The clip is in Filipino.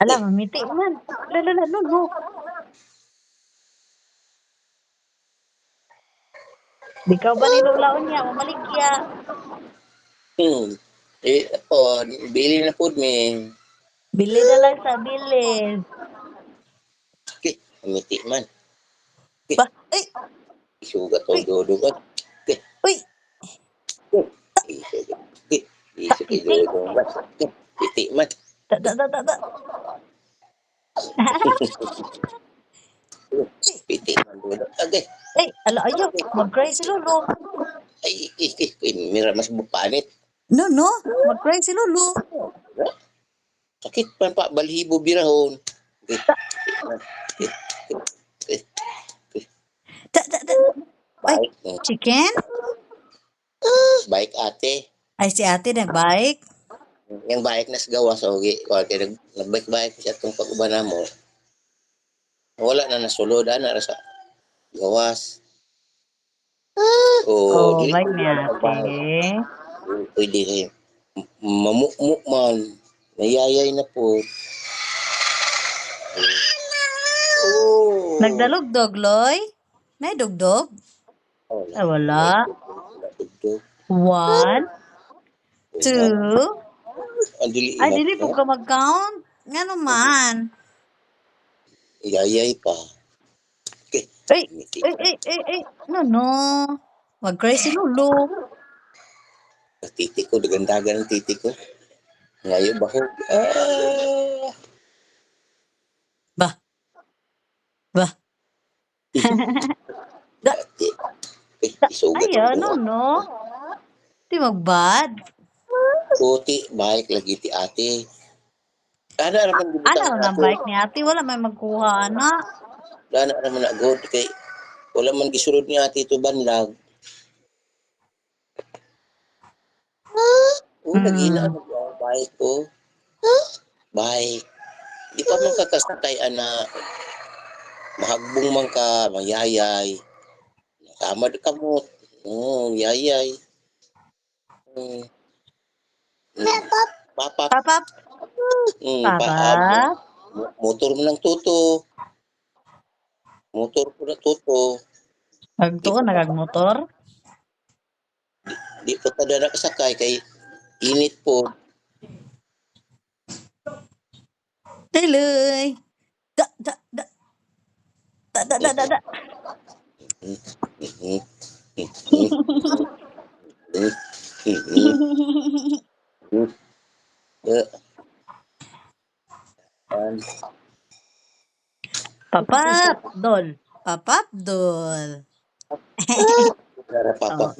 Ala, mamiti man. Lala, lala, no, no. Di ka ba nilulaon niya? Mamaligya. Hmm. Eh, po, bili na po mi. Bili na lang sa bilis. Okay, umiti man. Ba, ay, Isugat o dodo ka. Okay, uy. isugat. Okay, isugat dodo ba? Okay, piti man. Da, da, da, da, da. Piti man dodo. Okay. Ay, ala, ayo. Mag-cry si Lolo. Ay, eh, eh, eh, mira mas bupanit. No, no. Mag-cry si Lolo. Sakit pa pa balhibo birahon. Da, da, da. Ay, Baik. eh. chicken? Baik ate. Ay, si ate nag-bike. Yang baik na sa gawas o gi wala kay nag nagbaik-baik siya tong pag-ubana mo. Wala na nasulod ana ra sa gawas. Oh, dili bike ko na ate. Pwede rin. Mamukmuk man. Nayayay na po. Oh. Nagdalugdog, Loy? Nay dugdog? Oh, Ay, wala. Dugdog. One, two. Ang dili Ay, dili po. ka mag-count. Nga naman. Yayay pa. Okay. Ay, ay, ay, ay, ay. No, no. Mag-cry si Lolo. Titi ko, dagandagan ang titi ko. Ngayon ba? Ah. Ba? Ba? Da- Ay, ano, no? Di magbad. Kuti, baik lagi ti ate. Ana naman gibutang Ano na bike ni ate? Wala may magkuha, ana. Ana naman na good kay wala man gisulod ni ate ito banlag. Oh, Hmm. nagina ano ba? Bike ko. Bike. Di pa man kakasakay ana. Mahagbong man ka, mayayay. Tama ka mo. Oh, yayay. Hmm. Hmm. Papa. Papap, Hmm, papa. paabo. Mo- Motor mo ng tuto. Motor ko na tuto. Magtuon, nagagmotor. Di po tada nakasakay kay init po. Tiloy. Da, da, da. Da, da, da, da, da. Yuk. Dan Papap, Dol. Papap, Dol. Saudara Papap Oh.